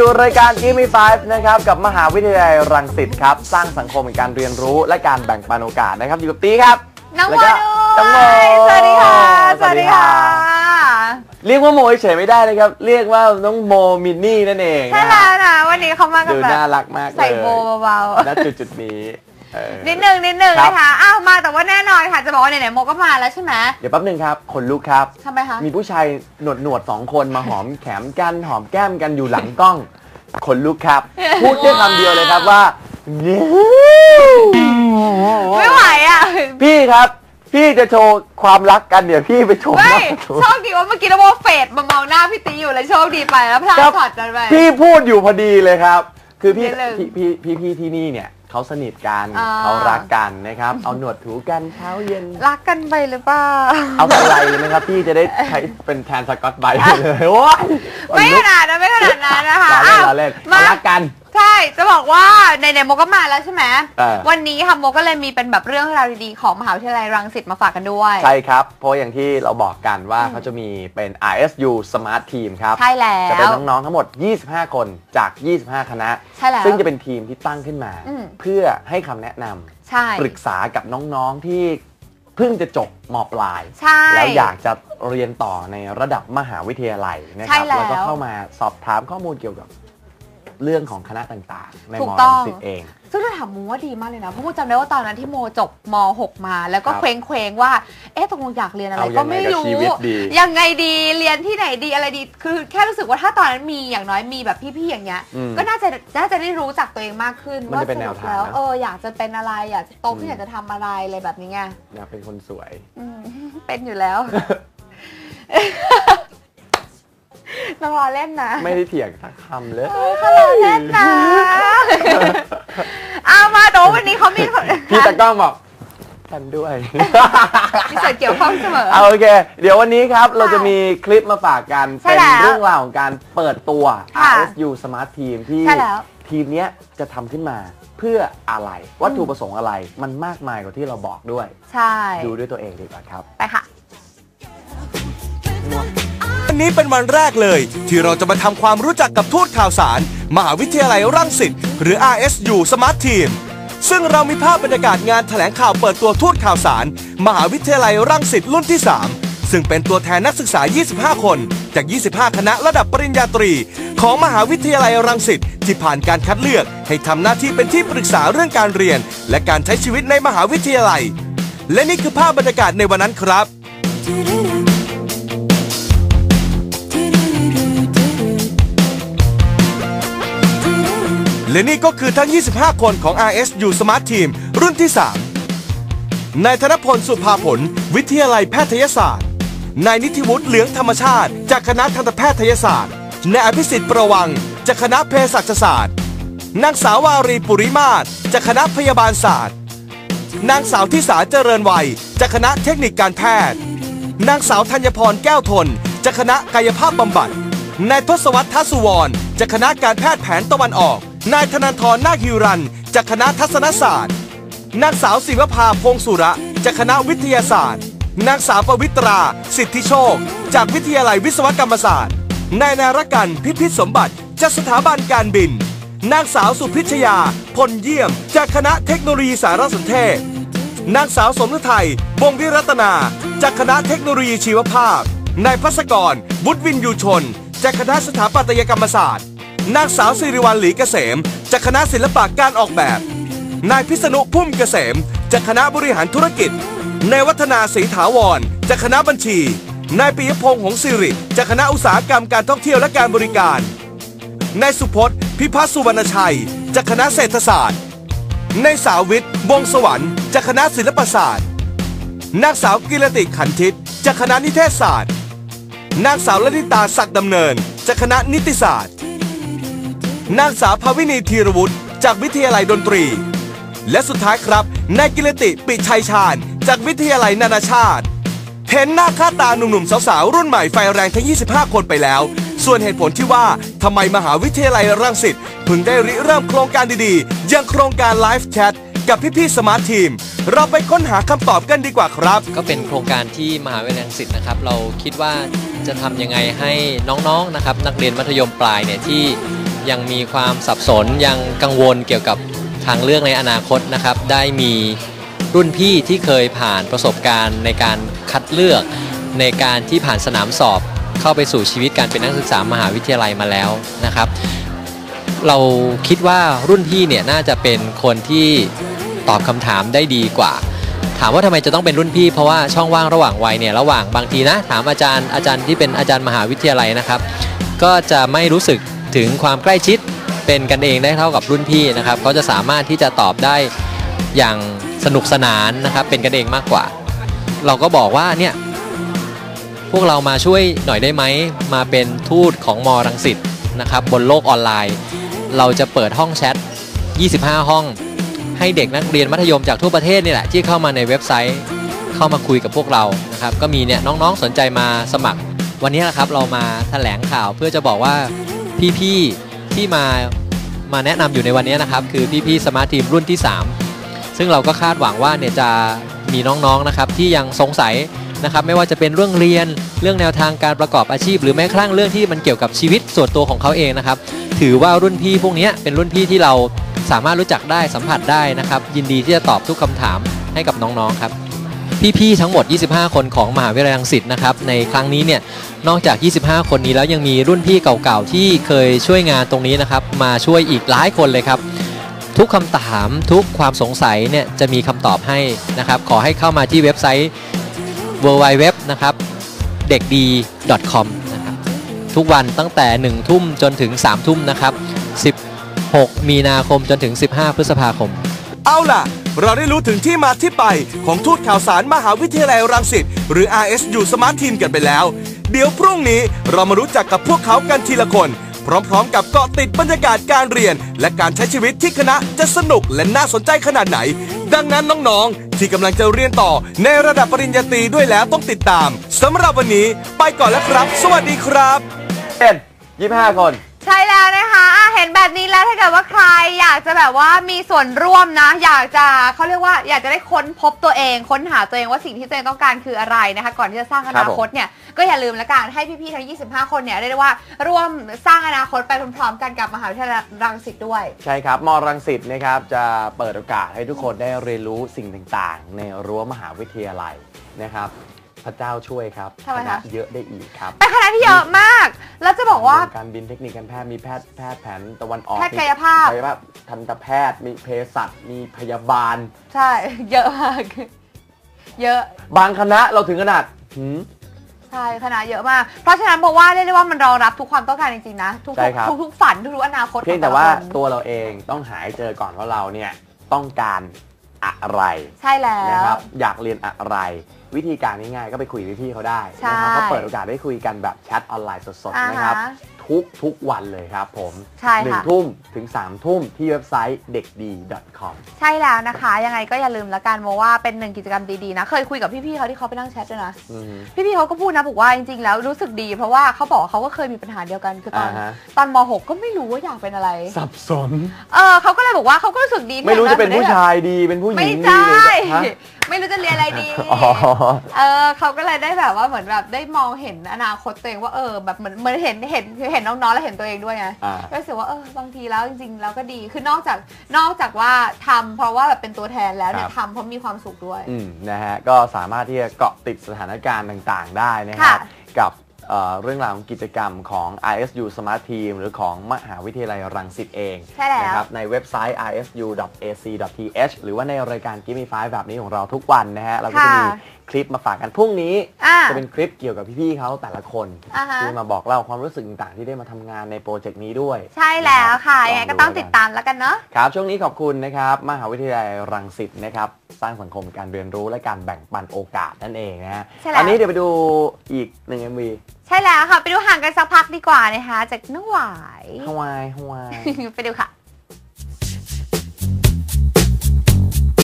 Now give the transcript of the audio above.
อยู่รายการ Give Me Five นะครับกับมหาวิทยาลัยรังสิตครับ สร้างสังคมแห่งการเรียนรู้และการแบ่งปันโอกาสนะครับ อยู่กับตีครับน้องโมแล้วด้ก็น้องโมวยสวัสดีค่ะ สวัสดีค่ะ เรียกว่าโมเฉยๆไม่ได้นะครับ เรียกว่าน้องโมมินนี่นั่นเองใช่นะแล้วนะวันนี้เขามากับดูแบน่าบรักมากเลยใส่โบเบาณจุดจุดๆนี้เออๆ นิดนึงนิดนึงครับ นะคะอ้าวมาแต่ว่าแน่นอนค่ะจะบอกว่าไหนๆโมก็มาแล้วใช่ไหมเดี๋ยวแป๊บหนึ่งครับขนลุกครับ ทำไมคะ มีผู้ชายหนวดหนวดๆสองคนมาหอมแขมกันหอมแก้มกันอยู่หลังกล้องขนลุกครับ พูดแค่คำเดียวเลยครับว่าไม่ไหวอะพี่ครับ พี่จะโชว์ความรักกันเดี๋ยวพี่ไปโชว์เฮ้ยหน้าโชว์โชคดีว่าเมื่อกี้เราโมเฟดมามองหน้าพี่ตีอยู่เลยโชคดีไปแล้วพลาดครับช็อตกันไป พี่พูดอยู่พอดีเลยครับ คือพี่นิดนึง พี่พี่พี่พี่ที่นี่เนี่ย เขาสนิทกันอ่า เขารักกันนะครับ เอาหนวดถูกันเช้าเย็น รักกันไปหรือเปล่า เอาอะไรเลยนะครับพี่จะได้ใช้เป็นแทนสกอตไบรท์ไปเลยโอ้ยไม่ขนาดนั้นไม่ขนาดนั้นนะคะเราเล่นอ้าวเราเล่นมาเรารักกัน ใช่ จะบอกว่าในในๆโมก็มาแล้วใช่ไหมเออวันนี้ค่ะโมก็เลยมีเป็นแบบเรื่องราวดีๆ ของมหาวิทยาลัยรังสิตมาฝากกันด้วย ใช่ครับ เพราะอย่างที่เราบอกกันว่าเขาจะมีเป็น RSU Smart Team ครับ ใช่แล้จะเป็นว น้องๆ ทั้งหมด 25 คนจาก 25 คณะ ใช่แล้วซึ่งจะเป็นทีมที่ตั้งขึ้นมา อืม เพื่อให้คำแนะนำใช่ ปรึกษากับน้องๆ ที่เพิ่งจะจบมปลาย ใช่ แล้วอยากจะเรียนต่อในระดับมหาวิทยาลัยนะคใช่รับ แล้ว แล้วก็เข้ามาสอบถามข้อมูลเกี่ยวกับ เรื่องของคณะต่างๆ ในถูมกต้องรังสิตเอง ซึ่งถ้าถามโมว่าดีมากเลยนะเพราะโมจำได้ว่าตอนนั้นที่โมจบม .6 มา แล้วก็ครับเคว้งเคว้งๆว่า เอ๊ะตกลงอยากเรียนอะไรเอายังไงก็ไม่กับรู้ชีวิตดี ยังไงดีเรียนที่ไหนดีอะไรดี คือแค่รู้สึกว่าถ้าตอนนั้นมีอย่างน้อยมีแบบพี่ๆอย่างเงี้ย อืม ก็น่าจะน่าจะได้รู้จักตัวเองมากขึ้นมันจะเป็นสแนรุวปทางแล้วนะ เอออยากจะเป็นอะไรอยากจะโตขึ้อืนมอยากจะทำอะไรอะไรแบบนี้ไงอยากเป็นคนสวย อืมเป็นอยู่แล้ว น้องรอเล่นนะไม่ได้เถียงสักคำเลย เขารอเล่นนะเอามาแต่ว่าวันนี้เขามีพี่ตะกล้องบอกกันด้วย มีส่วนเกี่ยวข้องเสมอ เอาโอเค เดี๋ยววันนี้ครับเราจะมีคลิปมาฝากกัน ใช่เป็นแล้วเรื่องราวของการเปิดตัว ค่ะ RSU Smart Team ที่ใช่แล้ว ทีมเนี้ยจะทำขึ้นมาเพื่ออะไร วัตถุประสงค์อะไร มันมากมายกว่าที่เราบอกด้วย ใช่ ดูด้วยตัวเองดีกว่าครับ ไปค่ะวั นี้เป็นวันแรกเลย ที่เราจะมาทำความรู้จักกับทูตข่าวสาร มหาวิทยาลัยรังสิตหรือ RSU Smart Team ซึ่งเรามีภาพบรรยากาศงานแถลงข่าวเปิดตัวทูตข่าวสาร มหาวิทยาลัยรังสิตรุ่นที่ 3 ซึ่งเป็นตัวแทนนักศึกษา 25 คน จาก 25 คณะระดับปริญญาตรี ของมหาวิทยาลัยรังสิตที่ผ่านการคัดเลือก ให้ทำหน้าที่เป็นที่ปรึกษาเรื่องการเรียน และการใช้ชีวิตในมหาวิทยาลัย และนี่คือภาพบรรยากาศในวันนั้นครับ และนี่ก็คือทั้ง 25 คนของ RSU Smart Team รุ่นที่ 3 นายธนพลสุภาผล วิทยาลัยแพทยศาสตร์ นายนิติวุฒิเหลืองธรรมชาติ จากคณะทันตแพทยศาสตร์ นายอภิสิทธิ์ประวัง จากคณะเภสัชศาสตร์ นางสาววารีปุริมาศจากคณะพยาบาลศาสตร์ นางสาวทิสาเจริญวัย จากคณะเทคนิคการแพทย์ นางสาวธัญพรแก้วทน จากคณะกายภาพบำบัด นายทศวรรษทัศวรรณจากคณะการแพทย์แผนตะวันออก นายธนันทรนาคฮิรัน จากคณะทัศนศาสตร์ นางสาวศิวภาพงสุระ จากคณะวิทยาศาสตร์ นางสาวปวิตรา สิทธิโชค จากวิทยาลัยวิศวกรรมศาสตร์ นายนารกันพิพิธสมบัติ จากสถาบันการบิน นางสาวสุพิชยา พลเยี่ยม จากคณะเทคโนโลยีสารสนเทศ นางสาวสมฤทัยบงวิรัตนา จากคณะเทคโนโลยีชีวภาพ นายพัศกรบุตรวินยูชน จากคณะสถาปัตยกรรมศาสตร์ นางสาวสิริวัลหลีเกษม จากคณะศิลปะการออกแบบ นายพิษณุพุ่มเกษม จากคณะบริหารธุรกิจ นายวัฒนาศรีถาวร จากคณะบัญชี นายปิยพงษ์หงสิริ จากคณะอุตสาหกรรมการท่องเที่ยวและการบริการ นายสุพจน์ พิพัฒน์สุวรรณชัย จากคณะเศรษฐศาสตร์ นายสาวิทย์วงสวรรค์จากคณะศิลปศาสตร์ นางสาวกิรติขันทิตจากคณะนิเทศศาสตร์ นางสาวลลิตาศักดิ์ดำเนินจากคณะนิติศาสตร์ นางสาวภาวินีธีรวุฒิจากวิทยาลัยดนตรี และสุดท้ายครับนายกิรติปิชัยชาญ จากวิทยาลัยนานาชาติ เห็นหน้าค่าตาหนุ่มๆสาวๆรุ่นใหม่ไฟแรงทั้ง 25 คนไปแล้ว ส่วนเหตุผลที่ว่าทำไมมหาวิทยาลัยรังสิตเพิ่งได้ริเริ่มโครงการดีๆอย่างโครงการไลฟ์แชทกับพี่ๆสมาร์ททีม เราไปค้นหาคำตอบกันดีกว่าครับ ก็เป็นโครงการที่มหาวิทยาลัยรังสิตนะครับ เราคิดว่าจะทำยังไงให้น้องๆนะครับนักเรียนมัธยมปลายเนี่ยที่ ยังมีความสับสนยังกังวลเกี่ยวกับทางเลือกในอนาคตนะครับ ได้มีรุ่นพี่ที่เคยผ่านประสบการณ์ในการคัดเลือกในการที่ผ่านสนามสอบเข้าไปสู่ชีวิตการเป็นนักศึกษามหาวิทยาลัยมาแล้วนะครับ เราคิดว่ารุ่นพี่เนี่ยน่าจะเป็นคนที่ตอบคำถามได้ดีกว่า ถามว่าทำไมจะต้องเป็นรุ่นพี่ เพราะว่าช่องว่างระหว่างวัยเนี่ยระหว่างบางทีนะ ถามอาจารย์อาจารย์ที่เป็นอาจารย์มหาวิทยาลัยนะครับ ก็จะไม่รู้สึก ถึงความใกล้ชิดเป็นกันเองได้เท่ากับรุ่นพี่นะครับเขาจะสามารถที่จะตอบได้อย่างสนุกสนานนะครับเป็นกันเองมากกว่า เราก็บอกว่าเนี่ยพวกเรามาช่วยหน่อยได้ไหมมาเป็นทูตของมรังสิตนะครับบนโลกออนไลน์ เราจะเปิดห้องแชท 25 ห้อง ให้เด็กนักเรียนมัธยมจากทั่วประเทศนี่แหละที่เข้ามาในเว็บไซต์เข้ามาคุยกับพวกเรานะครับก็มีเนี่ยน้องๆสนใจมาสมัคร วันนี้นะครับเรามาแถลงข่าวเพื่อจะบอกว่า พี่ๆที่มามาแนะนำอยู่ในวันนี้นะครับ คือพี่ๆสมาร์ททีมรุ่นที่ 3 ซึ่งเราก็คาดหวังว่าเนี่ยจะมีน้องๆนะครับที่ยังสงสัยนะครับไม่ว่าจะเป็นเรื่องเรียนเรื่องแนวทางการประกอบอาชีพ หรือแม้กระทั่งเรื่องที่มันเกี่ยวกับชีวิตส่วนตัวของเขาเองนะครับ ถือว่ารุ่นพี่พวกนี้เป็นรุ่นพี่ที่เราสามารถรู้จักได้สัมผัสได้นะครับ ยินดีที่จะตอบทุกคำถามให้กับน้องๆครับ พี่ๆทั้งหมด 25 คนของมหาวิทยาลัยรังสิตนะครับในครั้งนี้เนี่ยนอกจาก 25 คนนี้แล้วยังมีรุ่นพี่เก่าๆที่เคยช่วยงานตรงนี้นะครับมาช่วยอีกหลายคนเลยครับทุกคำถามทุกความสงสัยเนี่ยจะมีคำตอบให้นะครับขอให้เข้ามาที่เว็บไซต์ www นะครับเด็กดี .com นะครับทุกวันตั้งแต่ 1 ทุ่มจนถึง 3 ทุ่มนะครับ 16 มีนาคมจนถึง 15 พฤษภาคม เอาล่ะ เราได้รู้ถึงที่มาที่ไปของทูตข่าวสารมหาวิทยาลัยรังสิตหรือ RSU Smart Team กันไปแล้ว เดี๋ยวพรุ่งนี้เรามารู้จักกับพวกเขากันทีละคน พร้อมๆ กับเกาะติดบรรยากาศการเรียน และการใช้ชีวิตที่คณะจะสนุกและน่าสนใจขนาดไหน ดังนั้นน้องๆ ที่กำลังจะเรียนต่อในระดับปริญญาตรีด้วยแล้วต้องติดตามสำหรับวันนี้ไปก่อนแล้วครับ สวัสดีครับเป็น25 คน แบบนี้แล้วถ้าเกิดว่าใครอยากจะแบบว่ามีส่วนร่วมนะ อยากจะเขาเรียกว่าอยากจะได้ค้นพบตัวเอง ค้นหาตัวเองว่าสิ่งที่ตัวเองต้องการคืออะไรนะคะ ก่อนที่จะสร้างอนาคตเนี่ยก็อย่าลืมละกันให้พี่ๆทั้ง 25 คนเนี่ยเรียกได้ว่าร่วมสร้างอนาคตไปพร้อมๆกันกับมหาวิทยาลัยรังสิตด้วย ใช่ครับมรังสิตนะครับจะเปิดโอกาสให้ทุกคนได้เรียนรู้สิ่งต่างๆ ในรั้วมหาวิทยาลัยนะครับ ระเจ้าช่วยครับทำไมคะ ณเยอะได้อีกครับเป็นคณะที่เยอะมาก แล้วจะบอกว่า เรื่องการบินเทคนิคการแพทย์มีแพทย์แพทย์แผนตะวันออกแพทย์กายภาพกายภาพทันตแพทย์มีเภสัชมีพยาบาล ใช่ เยอะมาก เยอะ บางคณะเราถึงขนาดหืม ใช่คณะเยอะมาก เพราะฉะนั้นบอกว่าเรียกได้ว่ามันรองรับทุกความต้องการจริงๆนะ ทุกใช่ครับ ๆทุกๆฝันทุกๆอนาคตเพียงของแต่ว่าละคนตัวเราเองต้องหาให้เจอก่อนว่าเราเนี่ยต้องการ อะไรใช่แล้นะวครับอยากเรียนอะไร วิธีการง่ายๆก็ไปคุยกับพี่ๆเขาได้ใช่นะครับเขาเปิดโอกาสได้คุยกันแบบแชทออนไลน์สดๆนะครับ อ่าฮะ ทุกทุกวันเลยครับผมใช่หนึ่งค่ะทุ่มถึง3ามทุ่มที่เว็บไซต์เด็กดี .com ใช่แล้วนะคะ ยังไงก็อย่าลืมละกันเพราะว่าเป็นหนึ่งกิจกรรมดีๆนะ เคยคุยกับพี่ๆเขาที่เขาไปนั่งแชทด้วยนะ อือฮึ พี่ๆเขาก็พูดนะบอกว่าจริงๆแล้วรู้สึกดี เพราะว่าเขาบอกว่าเขาก็เคยมีปัญหาเดียวกันคือตอนอ่าฮะ ตอนม .6 ก็ไม่รู้ว่าอยากเป็นอะไร สับสน เออเขาก็เลยบอกว่าเขาก็รู้สึกดีที่ไม่รู้จะเป็นได้ผู้แบบชายดีเป็นผู้หญิไม่งดีใช่หรือฮะไม่รู้จะเรียนอะไรดี อ๋อ เออเขาก็เลยได้แบบว่าเหมือนแบบได้มองเห็นอนาคตตัวเองว่าเออแบบเหมือนเหมือนเห็นเห็นเห็นน้องๆแล้วเห็นตัวเองด้วยไงอ่า ก็รู้สึกว่าเออบางทีแล้วจริงๆแล้วก็ดีคือนอกจากนอกจากว่าทำเพราะว่าแบบเป็นตัวแทนแล้วเนี่ยครับ ทำเพราะมีความสุขด้วย อืมนะฮะก็สามารถที่จะเกาะติดสถานการณ์ต่างๆ ได้นะครับค่ะกับเอ่อเรื่องราวของกิจกรรมของ ISU Smart Team หรือของมหาวิทยาลัยรังสิตเองใช่แล้ว นะครับในเว็บไซต์ isu.ac.th หรือว่าในรายการ Give Me Five แบบนี้ของเราทุกวันนะฮะเราก็จะมี ค่ะคลิปมาฝากกันพรุ่งนี้ อ่า จะเป็นคลิปเกี่ยวกับพี่ๆเขาแต่ละคนอ่าฮะ ที่มาบอกเล่าความรู้สึกต่างๆที่ได้มาทำงานในโปรเจกต์นี้ด้วยใช่แล้วค่ะนรับยังไงก็ต้องติดตามแล้วกันเนาะ ครับ ช่วงนี้ขอบคุณนะครับ มหาวิทยาลัยรังสิตนะครับ สร้างสังคมการเรียนรู้และการแบ่งปันโอกาสนั่นเองนะฮะใช่แล้ว อันนี้เดี๋ยวไปดูอีกหนึ่ง MV ใช่แล้วค่ะ ไปดูห่างกันสักพักดีกว่านะคะ จากน้องหวายฮวายฮวาย ไปดูค่ะ